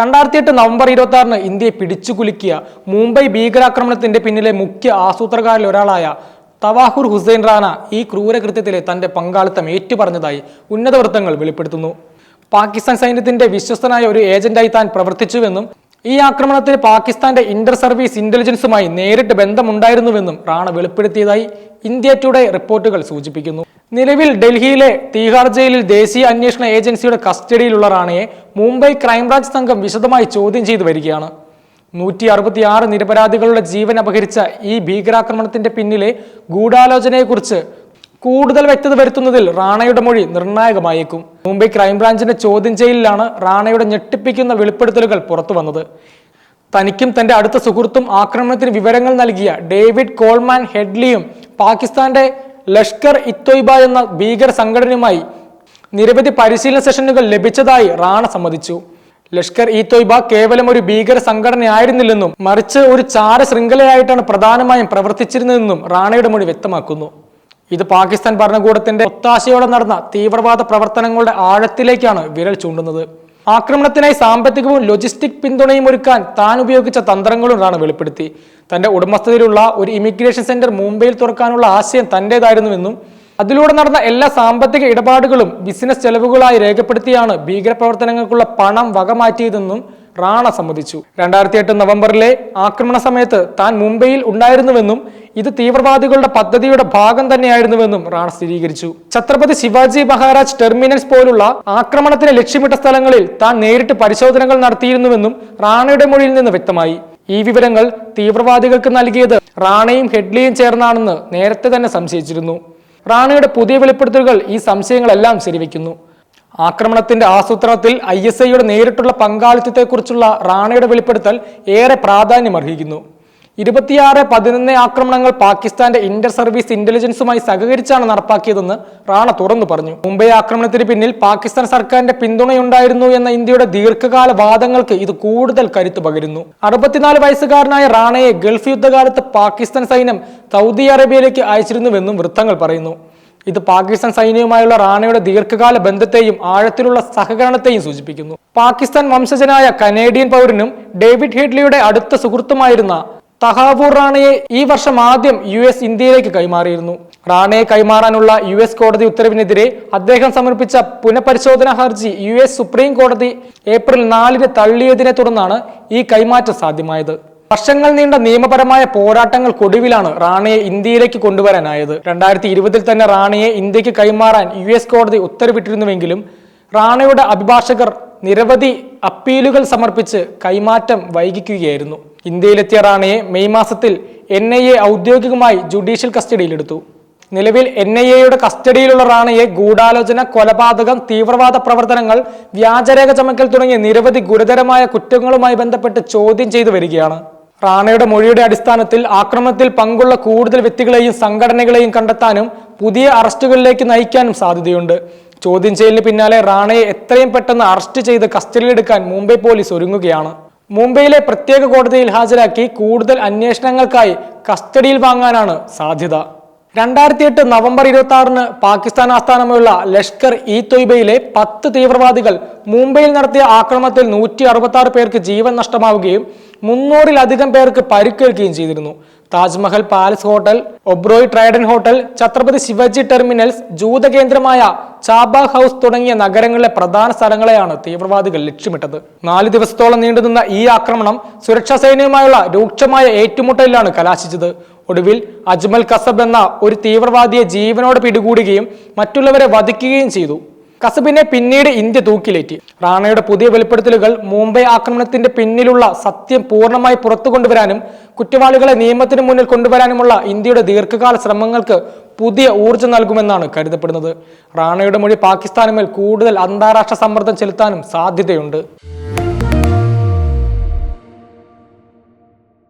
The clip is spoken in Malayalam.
രണ്ടായിരത്തി എട്ട് നവംബർ ഇരുപത്തി ആറിന് ഇന്ത്യയെ പിടിച്ചുകുലുക്കിയ മുംബൈ ഭീകരാക്രമണത്തിന്റെ പിന്നിലെ മുഖ്യ ആസൂത്രകാരിൽ ഒരാളായ തവാഹുർ ഹുസൈൻ റാന ഈ ക്രൂരകൃത്യത്തിലെ തന്റെ പങ്കാളിത്തം ഏറ്റുപറഞ്ഞതായി ഉന്നത വൃത്തങ്ങൾ വെളിപ്പെടുത്തുന്നു. പാകിസ്ഥാൻ സൈന്യത്തിന്റെ വിശ്വസ്തനായ ഒരു ഏജന്റായി താൻ പ്രവർത്തിച്ചുവെന്നും ഈ ആക്രമണത്തിന് പാകിസ്ഥാന്റെ ഇന്റർ സർവീസ് ഇന്റലിജൻസുമായി നേരിട്ട് ബന്ധമുണ്ടായിരുന്നുവെന്നും റാണ വെളിപ്പെടുത്തിയതായി ഇന്ത്യ ടുഡേ റിപ്പോർട്ടുകൾ സൂചിപ്പിക്കുന്നു. നിലവിൽ ഡൽഹിയിലെ തീഹാർ ജയിലിൽ ദേശീയ അന്വേഷണ ഏജൻസിയുടെ കസ്റ്റഡിയിലുള്ള റാണയെ മുംബൈ ക്രൈംബ്രാഞ്ച് സംഘം വിശദമായി ചോദ്യം ചെയ്തു വരികയാണ്. നൂറ്റി അറുപത്തിയാറ് നിരപരാധികളുടെ ജീവൻ അപഹരിച്ച ഈ ഭീകരാക്രമണത്തിന്റെ പിന്നിലെ ഗൂഢാലോചനയെക്കുറിച്ച് കൂടുതൽ വ്യക്തത വരുത്തുന്നതിൽ റാണയുടെ മൊഴി നിർണായകമായേക്കും. മുംബൈ ക്രൈംബ്രാഞ്ചിന്റെ ചോദ്യം ചെയ്യലിലാണ് റാണയുടെ ഞെട്ടിപ്പിക്കുന്ന വെളിപ്പെടുത്തലുകൾ പുറത്തു വന്നത്. തനിക്കും തന്റെ അടുത്ത സുഹൃത്തും ആക്രമണത്തിന് വിവരങ്ങൾ നൽകിയ ഡേവിഡ് കോൾമാൻ ഹെഡ്ലിയും പാകിസ്ഥാന്റെ ലഷ്കർ ഇത്തോയ്ബ എന്ന ഭീകര സംഘടനയുമായി നിരവധി പരിശീലന സെഷനുകൾ ലഭിച്ചതായി റാണ സമ്മതിച്ചു. ലഷ്കർ ഇ തൊയ്ബ കേവലം ഒരു ഭീകര സംഘടനയായിരുന്നില്ലെന്നും മറിച്ച് ഒരു ചാര ശൃംഖലയായിട്ടാണ് പ്രധാനമായും പ്രവർത്തിച്ചിരുന്നതെന്നും റാണയുടെ മൊഴി വ്യക്തമാക്കുന്നു. ഇത് പാകിസ്ഥാൻ ഭരണകൂടത്തിന്റെ ഒത്താശയോടെ നടന്ന തീവ്രവാദ പ്രവർത്തനങ്ങളുടെ ആഴത്തിലേക്കാണ് വിരൽ ചൂണ്ടുന്നത്. ആക്രമണത്തിനായി സാമ്പത്തികവും ലോജിസ്റ്റിക് പിന്തുണയും ഒരുക്കാൻ താൻ ഉപയോഗിച്ച തന്ത്രങ്ങളും റാണ വെളിപ്പെടുത്തി. തന്റെ ഉടമസ്ഥതയിലുള്ള ഒരു ഇമിഗ്രേഷൻ സെന്റർ മുംബൈയിൽ തുറക്കാനുള്ള ആശയം തന്റേതായിരുന്നുവെന്നും അതിലൂടെ നടന്ന എല്ലാ സാമ്പത്തിക ഇടപാടുകളും ബിസിനസ് ചെലവുകളായി രേഖപ്പെടുത്തിയാണ് ഭീകരപ്രവർത്തനങ്ങൾക്കുള്ള പണം വകമാറ്റിയതെന്നും റാണ സമ്മതിച്ചു. രണ്ടായിരത്തി എട്ട് നവംബറിലെ ആക്രമണ സമയത്ത് താൻ മുംബൈയിൽ ഉണ്ടായിരുന്നുവെന്നും ഇത് തീവ്രവാദികളുടെ പദ്ധതിയുടെ ഭാഗം തന്നെയായിരുന്നുവെന്നും റാണ സ്ഥിരീകരിച്ചു. ഛത്രപതി ശിവാജി മഹാരാജ് ടെർമിനൽസ് പോലുള്ള ആക്രമണത്തിന് ലക്ഷ്യമിട്ട സ്ഥലങ്ങളിൽ താൻ നേരിട്ട് പരിശോധനകൾ നടത്തിയിരുന്നുവെന്നും റാണയുടെ മൊഴിയിൽ നിന്ന് വ്യക്തമായി. ഈ വിവരങ്ങൾ തീവ്രവാദികൾക്ക് നൽകിയത് റാണയും ഹെഡ്ലിയും ചേർന്നാണെന്ന് നേരത്തെ തന്നെ സംശയിച്ചിരുന്നു. റാണയുടെ പുതിയ വെളിപ്പെടുത്തലുകൾ ഈ സംശയങ്ങളെല്ലാം ശരിവെക്കുന്നു. ആക്രമണത്തിന്റെ ആസൂത്രണത്തിൽ ഐ എസ് ഐയുടെ നേരിട്ടുള്ള പങ്കാളിത്തത്തെക്കുറിച്ചുള്ള റാണയുടെ വെളിപ്പെടുത്തൽ ഏറെ പ്രാധാന്യമർഹിക്കുന്നു ഇരുപത്തിയാറ് പതിനൊന്ന് ആക്രമണങ്ങൾ പാകിസ്ഥാന്റെ ഇന്റർ സർവീസ് ഇന്റലിജൻസുമായി സഹകരിച്ചാണ് നടപ്പാക്കിയതെന്ന് റാണ തുറന്നു പറഞ്ഞു. മുംബൈ ആക്രമണത്തിന് പിന്നിൽ പാകിസ്ഥാൻ സർക്കാരിന്റെ പിന്തുണയുണ്ടായിരുന്നു എന്ന ഇന്ത്യയുടെ ദീർഘകാല വാദങ്ങൾക്ക് ഇത് കൂടുതൽ കരുത്തു പകരുന്നു. അറുപത്തിനാല് വയസ്സുകാരനായ റാണയെ ഗൾഫ് യുദ്ധകാലത്ത് പാകിസ്ഥാൻ സൈന്യം സൗദി അറേബ്യയിലേക്ക് അയച്ചിരുന്നുവെന്നും വൃത്തങ്ങൾ പറയുന്നു. ഇത് പാകിസ്ഥാൻ സൈന്യവുമായുള്ള റാണയുടെ ദീർഘകാല ബന്ധത്തെയും ആഴത്തിലുള്ള സഹകരണത്തെയും സൂചിപ്പിക്കുന്നു. പാകിസ്ഥാൻ വംശജനായ കനേഡിയൻ പൗരനും ഡേവിഡ് ഹെഡ്ലിയുടെ അടുത്ത സുഹൃത്തുമായിരുന്ന തഹാവൂർ റാണയെ ഈ വർഷം ആദ്യം യു എസ് ഇന്ത്യയിലേക്ക് കൈമാറിയിരുന്നു. റാണയെ കൈമാറാനുള്ള യു എസ് കോടതി ഉത്തരവിനെതിരെ അദ്ദേഹം സമർപ്പിച്ച പുനഃപരിശോധനാ ഹർജി യു എസ് സുപ്രീം കോടതി ഏപ്രിൽ നാലിന് തള്ളിയതിനെ തുടർന്നാണ് ഈ കൈമാറ്റം സാധ്യമായത്. വർഷങ്ങൾ നീണ്ട നിയമപരമായ പോരാട്ടങ്ങൾക്കൊടുവിലാണ് റാണയെ ഇന്ത്യയിലേക്ക് കൊണ്ടുവരാനായത്. രണ്ടായിരത്തി ഇരുപതിൽ തന്നെ റാണയെ ഇന്ത്യയ്ക്ക് കൈമാറാൻ യു എസ് കോടതി ഉത്തരവിട്ടിരുന്നുവെങ്കിലും റാണയുടെ അഭിഭാഷകർ നിരവധി അപ്പീലുകൾ സമർപ്പിച്ച് കൈമാറ്റം വൈകിക്കുകയായിരുന്നു. ഇന്ത്യയിലെത്തിയ റാണയെ മെയ് മാസത്തിൽ എൻ ഐ എ ഔദ്യോഗികമായി ജുഡീഷ്യൽ കസ്റ്റഡിയിലെടുത്തു. നിലവിൽ എൻ ഐ എയുടെ കസ്റ്റഡിയിലുള്ള റാണയെ ഗൂഢാലോചന കൊലപാതകം തീവ്രവാദ പ്രവർത്തനങ്ങൾ വ്യാജരേഖ ചമക്കൽ തുടങ്ങിയ നിരവധി ഗുരുതരമായ കുറ്റങ്ങളുമായി ബന്ധപ്പെട്ട് ചോദ്യം ചെയ്തു വരികയാണ്. റാണയുടെ മൊഴിയുടെ അടിസ്ഥാനത്തിൽ ആക്രമണത്തിൽ പങ്കുള്ള കൂടുതൽ വ്യക്തികളെയും സംഘടനകളെയും കണ്ടെത്താനും പുതിയ അറസ്റ്റുകളിലേക്ക് നയിക്കാനും സാധ്യതയുണ്ട്. ചോദ്യം ചെയ്യലിന് പിന്നാലെ റാണയെ എത്രയും പെട്ടെന്ന് അറസ്റ്റ് ചെയ്ത് കസ്റ്റഡിയിലെടുക്കാൻ മുംബൈ പോലീസ് ഒരുങ്ങുകയാണ്. മുംബൈയിലെ പ്രത്യേക കോടതിയിൽ ഹാജരാക്കി കൂടുതൽ അന്വേഷണങ്ങൾക്കായി കസ്റ്റഡിയിൽ വാങ്ങാനാണ് സാധ്യത. രണ്ടായിരത്തി എട്ട് നവംബർ ഇരുപത്തി ആറിന് പാകിസ്ഥാൻ ആസ്ഥാനമുള്ള ലഷ്കർ ഇ തൊയ്ബയിലെ പത്ത് തീവ്രവാദികൾ മുംബൈയിൽ നടത്തിയ ആക്രമണത്തിൽ നൂറ്റി അറുപത്തി ആറ് പേർക്ക് ജീവൻ നഷ്ടമാവുകയും മുന്നൂറിലധികം പേർക്ക് പരിക്കേൽക്കുകയും ചെയ്തിരുന്നു. Taj Mahal palace hotel Oberoi Trident hotel Chhatrapati Shivaji terminals ജൂത കേന്ദ്രമായ ചാബ ഹൗസ് തുടങ്ങിയ നഗരങ്ങളിലെ പ്രധാന സ്ഥലങ്ങളെയാണ് തീവ്രവാദികൾ ലക്ഷ്യമിട്ടത്. നാല് ദിവസത്തോളം നീണ്ടുനിന്ന ഈ ആക്രമണം സുരക്ഷാ സേനയുമായുള്ള രൂക്ഷമായ ഏറ്റുമുട്ടലിലാണ് കലാശിച്ചത്. ഒടുവിൽ അജ്മൽ കസബ് എന്ന ഒരു തീവ്രവാദിയെ ജീവനോട് പിടികൂടുകയും മറ്റുള്ളവരെ വധിക്കുകയും ചെയ്തു. കസബിനെ പിന്നീട് ഇന്ത്യ തൂക്കിലേറ്റി. റാണയുടെ പുതിയ വെളിപ്പെടുത്തലുകൾ മുംബൈ ആക്രമണത്തിന്റെ പിന്നിലുള്ള സത്യം പൂർണമായി പുറത്തു കൊണ്ടുവരാനും കുറ്റവാളികളെ നിയമത്തിന് മുന്നിൽ കൊണ്ടുവരാനുമുള്ള ഇന്ത്യയുടെ ദീർഘകാല ശ്രമങ്ങൾക്ക് പുതിയ ഊർജം നൽകുമെന്നാണ് കരുതപ്പെടുന്നത്. റാണയുടെ മൊഴി പാകിസ്ഥാനുമേൽ കൂടുതൽ അന്താരാഷ്ട്ര സമ്മർദ്ദം ചെലുത്താനും സാധ്യതയുണ്ട്.